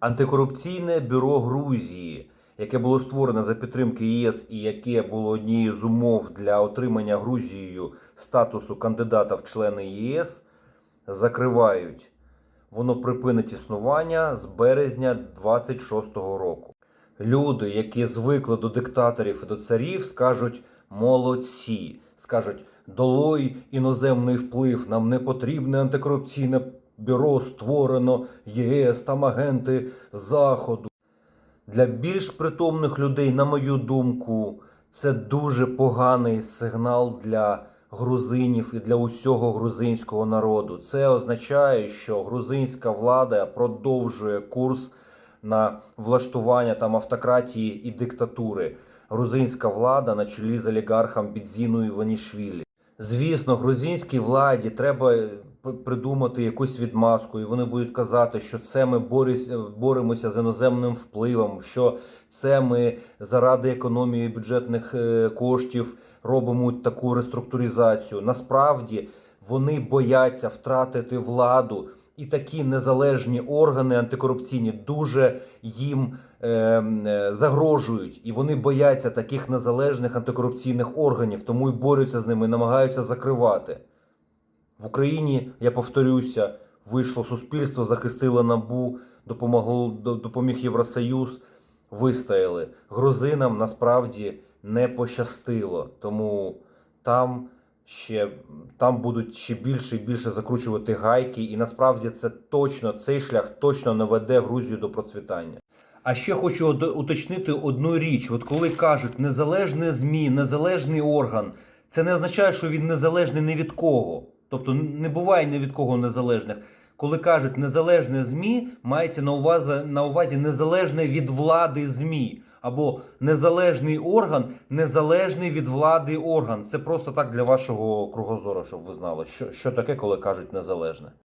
Антикорупційне бюро Грузії, яке було створене за підтримки ЄС і яке було однією з умов для отримання Грузією статусу кандидата в члени ЄС, закривають. Воно припинить існування з березня 26-го року. Люди, які звикли до диктаторів і до царів, скажуть молодці, скажуть долой іноземний вплив, нам не потрібне антикорупційне бюро створено ЄС там агенти Заходу. Для більш притомних людей, на мою думку, це дуже поганий сигнал для грузинів і для усього грузинського народу. Це означає, що грузинська влада продовжує курс на влаштування там автократії і диктатури. Грузинська влада на чолі з олігархом Бідзіною Іванішвілі. Звісно, грузинській владі треба придумати якусь відмазку, і вони будуть казати, що це ми боремося з іноземним впливом, що це ми заради економії бюджетних е, коштів робимо таку реструктуризацію. Насправді вони бояться втратити владу, і такі незалежні органи антикорупційні дуже їм е, е, загрожують, і вони бояться таких незалежних антикорупційних органів, тому і борються з ними, намагаються закривати. В Україні, я повторюся, вийшло суспільство, захистило набу, допомогло, допоміг Євросоюз, вистояли. Грузинам насправді не пощастило, тому там ще там будуть ще більше і більше закручувати гайки, і насправді це точно цей шлях точно не веде Грузію до процвітання. А ще хочу уточнити одну річ: от коли кажуть незалежне ЗМІ, незалежний орган, це не означає, що він незалежний ні від кого. Тобто не буває ні від кого незалежних. Коли кажуть незалежне ЗМІ, мається на увазі, на увазі незалежне від влади ЗМІ. Або незалежний орган, незалежний від влади орган. Це просто так для вашого кругозору, щоб ви знали, що, що таке, коли кажуть незалежне.